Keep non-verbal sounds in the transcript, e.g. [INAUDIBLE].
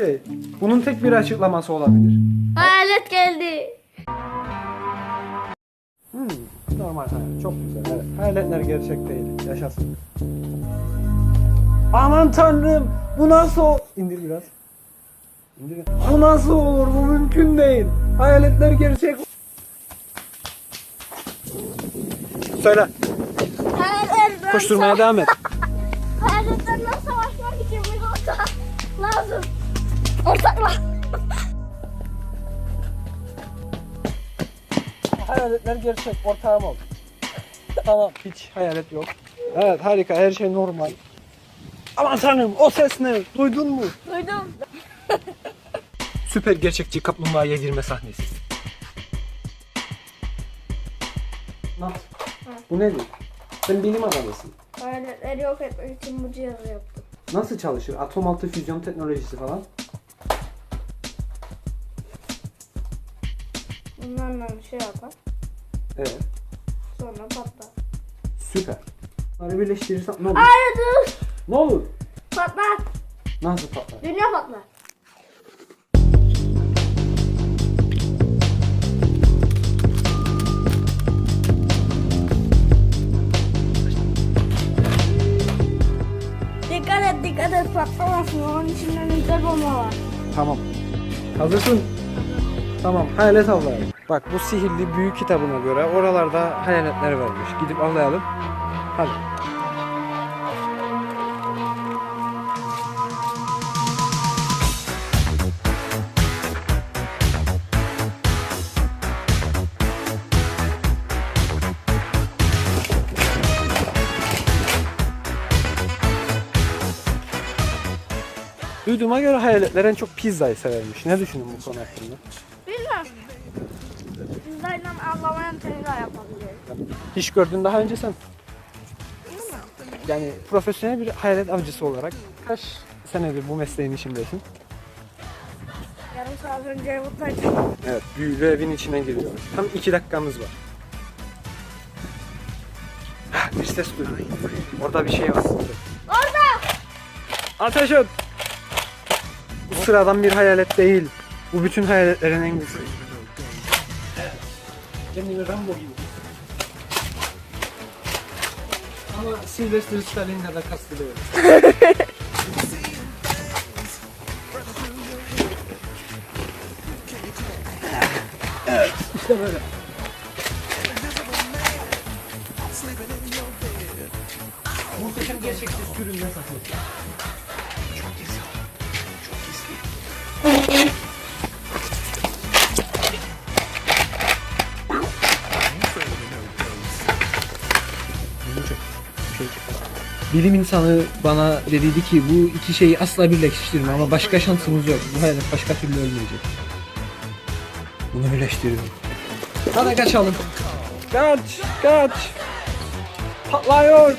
Evet. Bunun tek bir açıklaması olabilir. Hayalet geldi. Hmm, normal hayal. Çok güzel. Evet. Hayaletler gerçek değil. Yaşasın. Aman tanrım. Bu nasıl İndir biraz. İndir. Bu nasıl olur? Bu mümkün değil. Hayaletler gerçek. Söyle. Koşturmaya devam et. [LAUGHS] Hayaletlerle savaşmak için bir ortak lazım. Ortakla. Hayaletler gerçek. Ortağım ol. tamam. Hiç hayalet yok. Evet harika. Her şey normal. Aman tanrım o ses ne? Duydun mu? Duydum. Süper gerçekçi kaplumbağa yedirme sahnesi. Nasıl? Bu nedir? Sen bilim adamısın. Hayaletleri yok etmek için bu cihazı yaptım. Nasıl çalışır? Atom altı füzyon teknolojisi falan. Bunlarla şey yapar. Evet. Sonra patlar. Süper. Bunları birleştirirsen ne olur? Hayır dur. Ne olur? Patlar. Nasıl patlar? Dünya patlar. Et patlamasın onun içinden güzel bomba var. Tamam. Hazırsın. Tamam hayalet avlayalım. Bak bu sihirli büyük kitabına göre oralarda hayaletler varmış. Gidip avlayalım. Hadi. Duyduğuma göre hayaletler en çok pizzayı severmiş. Ne düşünün bu konu hakkında? Bilmem. Pizzayla avlama yöntemiyle yapabiliriz. Hiç gördün daha önce sen? Yani profesyonel bir hayalet avcısı olarak kaç senedir bu mesleğin içindesin? Yarım saat önce buradaydım. Evet, büyülü evin içine giriyoruz. Tam iki dakikamız var. Hah, Bir ses duydum. Orada bir şey var. Orada! Ateş et! Bu sıradan bir hayalet değil. Bu bütün hayaletlerin en güçlü. Kendimi Rambo gibi. Ama Sylvester Stallin'le de kastediyorum. evet, işte böyle. Muhteşem gerçekçi sürünme sahnesi. Bilim insanı bana dediydi ki bu iki şeyi asla birleştirme ama başka şansımız yok. Bu hayalet başka türlü ölmeyecek. Bunu birleştirelim. Hadi kaçalım. Kaç, kaç. Patlıyor.